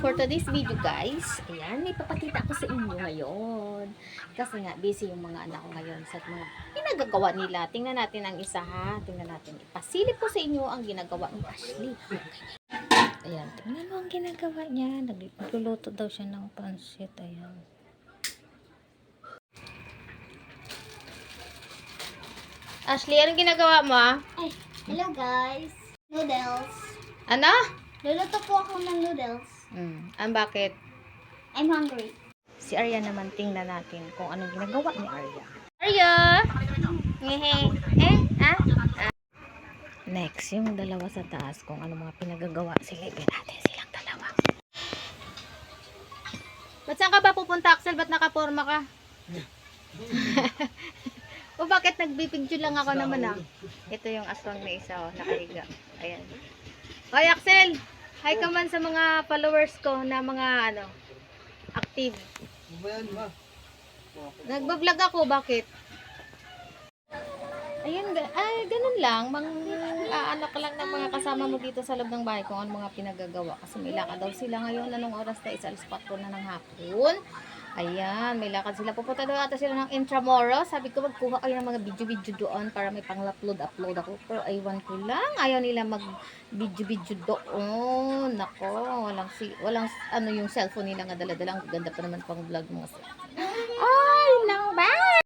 for today's video guys, ayan, may papakita ko sa inyo ngayon. Kasi nga, busy yung mga anak ko ngayon sa mga pinagagawa nila. Tingnan natin ang isa ha. Tingnan natin. Ipasilip ko sa inyo ang ginagawa ni Ashley. Ayan, tingnan mo ang ginagawa niya. Nagluluto daw siya ng pansit. Ayan. Ashley, anong ginagawa mo? Ay, hello guys. Noodles. Ano? Luluto po ako ng noodles. Hmm, ang bakit? I'm hungry. Si Arya naman tingnan natin kung anong ginagawa ni Arya. Arya! Ngehe. Eh? Ah? ah. Next, yung dalawa sa taas kung ano mga pinagagawa. Silipin natin silang dalawa. Ba't saan ka ba pupunta, Axel? Ba't nakaporma ka? o bakit nagbipicture lang ako naman ah? Ito yung aswang na isa oh, nakahiga. Ayan. Hoy Axel! Hi ka man sa mga followers ko na mga ano, active. Nagbablog ako, bakit? Ayun, ay, ganun lang. Mang, aano ka lang ng mga kasama mo dito sa loob ng bahay kung ano mga pinagagawa. Kasi may daw sila ngayon. Anong oras na? Isa alas 4 na ng hapon. Ayan, may lakad sila. Pupunta daw ata sila ng Intramuros. Sabi ko, magkuha kayo ng mga video-video doon para may pang-upload, upload ako. Pero aywan ko lang. Ayaw nila mag-video-video doon. Nako, walang, si, walang ano yung cellphone nila nga dala-dala. Ang ganda pa naman pang vlog mo.